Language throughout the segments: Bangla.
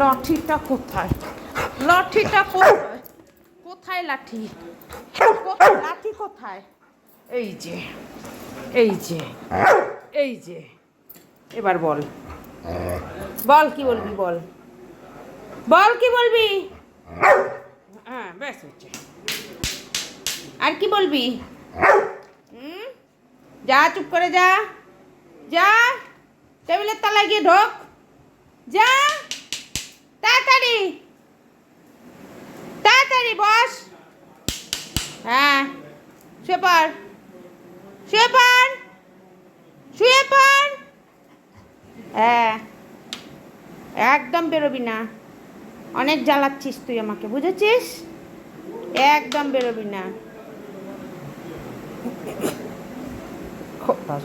লাঠিটা কোথায়? লাঠিটা কোথায়? কোথায় লাঠি? লাঠি কোথায়? এই যে এই যে এই যে। এবার বল। বল কি বলবি, বল। বল কি বলবি? হ্যাঁ ব্যাস হচ্ছে। আর কি বলবি? যা, চুপ করে যা। যা, টেবিলের তলায় গিয়ে ঢোক। যা। বস। হ্যাঁ শুয়ে পড়। শুয়ে পড়। শুয়ে হ্যাঁ একদম বেরোবি না। অনেক জ্বালাচ্ছিস তুই আমাকে বুঝেছিস? একদম বেরোবি না।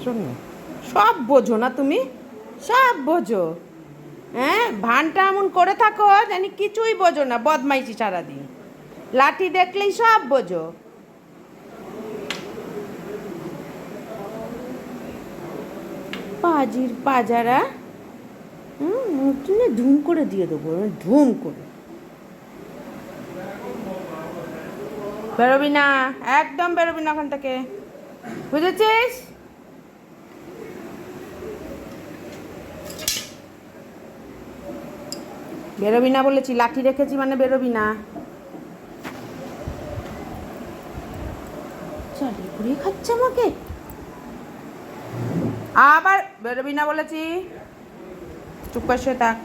শুনি সব বোঝো না তুমি। সব বোঝো। হ্যাঁ ভানটা এমন করে থাকো জানি কিছুই বোঝো না বদমাইশি সারাদিন। লাঠি দেখলেই সব বোঝো। পাজির পাজারা। হুম ধুম করে দিয়ে দেবো ধুম করে। বেরোবি না, একদম বেরোবি না ওখান থেকে। বুঝেছিস? বেরোবি না বলেছি, লাঠি রেখেছি মানে বেরোবি না। চালিয়ে ঘুরিয়ে খাচ্ছে আমাকে। আবার বেরোবি না বলেছি। চুপ করে শুয়ে থাক।